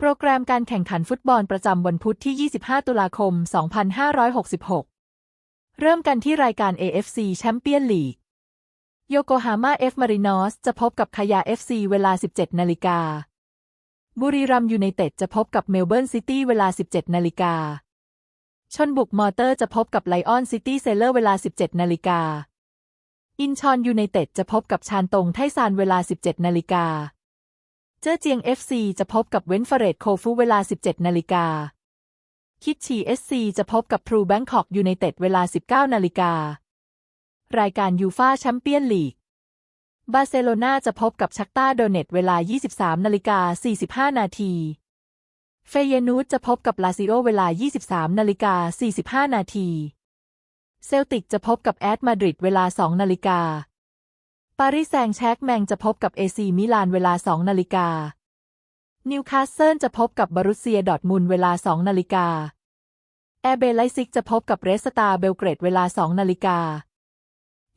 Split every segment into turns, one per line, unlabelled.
โปรแกรมการแข่งขันฟุตบอลประจำวันพุธที่ 25 ตุลาคม 2566 เริ่มกันที่รายการ AFC แชมเปี้ยนลีก โยโกฮาม่าเอฟมารินอสจะพบกับคายา FC เวลา 17 นาฬิกา บุรีรัมย์ยูไนเต็ดจะพบกับเมลเบิร์นซิตี้เวลา 17 นาฬิกา ชนบุกมอเตอร์จะพบกับไลออนซิตี้เซเลอร์เวลา 17 นาฬิกา อินชอนยูไนเต็ดจะพบกับชานตงไทซานเวลา 17 นาฬิกา เจ้อเจียง FC จะพบกับเวนเฟเรตโคฟูเวลา 17 นาฬิกา คิดชี SC จะพบกับทรูแบงคอกยูไนเต็ดเวลา 19 นาฬิกา รายการยูฟาแชมเปี้ยนลีก บาร์เซโลนาจะพบกับชักตาโดเนตเวลา 23 นาฬิกา 45 นาที เฟเยนูสจะพบกับลาซิโอเวลา 23 นาฬิกา 45 นาที เซลติกจะพบกับแอตมาดริดเวลา 2 นาฬิกา ปารีสแซงแชกแมงจะพบกับเอซีมิลานเวลา 2 นาฬิกา นิวคาสเซิลจะพบกับบารุเซียดอทมุนเวลา 2 นาฬิกา แอร์เบไลซิกจะพบกับเรสตาเบลเกรดเวลา 2 นาฬิกา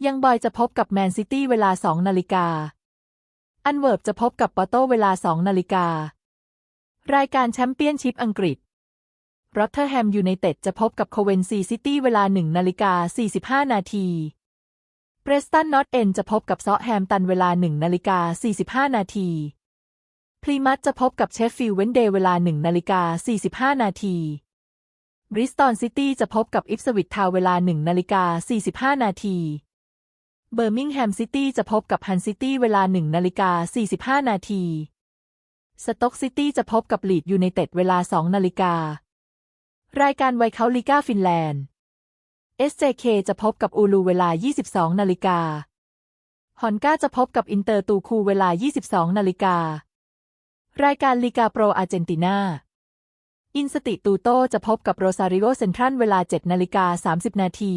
ยังบอยจะพบกับแมนซิตี้เวลา 2 นาฬิกา อันเวิร์บจะพบกับปอโตเวลา 2 นาฬิกา รายการแชมเปี้ยนชิพอังกฤษรอตเทอร์แฮมยูไนเต็ดจะพบกับโคเวนซีซิตี้เวลา 1 นาฬิกา 45 นาที เปรสตันนอตเอ็นจะพบกับซอแฮมตันเวลา 1 นาฬิกา 45 นาทีพลีมัตจะพบกับเชฟฟิลด์เวนเดย์เวลา 1 นาฬิกา 45 นาทีบริสตอลซิตี้จะพบกับอิฟสวิตทาวเวลา 1 นาฬิกา 45 นาที เบอร์มิงแฮมซิตี้จะพบกับฮันซิตี้เวลา 1 นาฬิกา 45 นาที สต็อกซิตี้จะพบกับลีดยูไนเต็ดเวลา 2 นาฬิกา รายการไวเคาลิก้าฟินแลนด์ SJK จะพบกับอูลูเวลา 22 นาฬิกา ฮอนก้าจะพบกับอินเตอร์ตูคูเวลา 22 นาฬิกา รายการลีกาโปรอาร์เจนตินาอินสติตูโตจะพบกับโรซาริโอเซนทรัลเวลา 7 นาฬิกา 30 นาที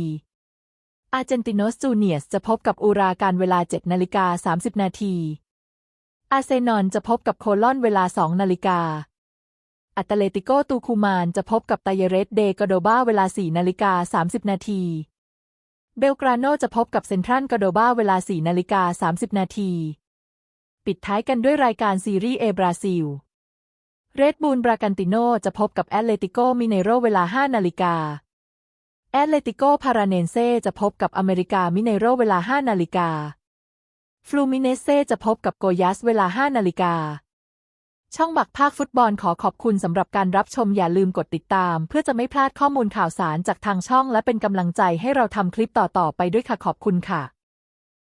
อาร์เจนติโนสจูเนียสจะพบกับอูราการเวลา 7 นาฬิกา 30 นาที อาร์เซนอลจะพบกับโคลอนเวลา 2 นาฬิกา อัตเลติโกตูคูมานจะพบกับไตเยเรสเดกโดบาเวลา 4 นาฬิกา 30 นาที เบลกราโนจะพบกับเซนทรัลกโดบาเวลา 4 นาฬิกา 30 นาที ปิดท้ายกันด้วยรายการซีรีส์เอบราซิล เรดบูลบรากันติโนจะพบกับแอตเลติโกมิเนโรเวลา 5 นาฬิกา แอตเลติโกพาราเนนเซจะพบกับอเมริกามิเนโรเวลา 5 นาฬิกา ฟลูมิเนเซจะพบกับโกยัสเวลา 5 นาฬิกา ช่องบักภาคฟุตบอลขอขอบคุณสำหรับการรับชมอย่าลืมกดติดตาม เพื่อจะไม่พลาดข้อมูลข่าวสารจากทางช่องและเป็นกำลังใจให้เราทำคลิปต่อๆไปด้วยค่ะขอบคุณค่ะ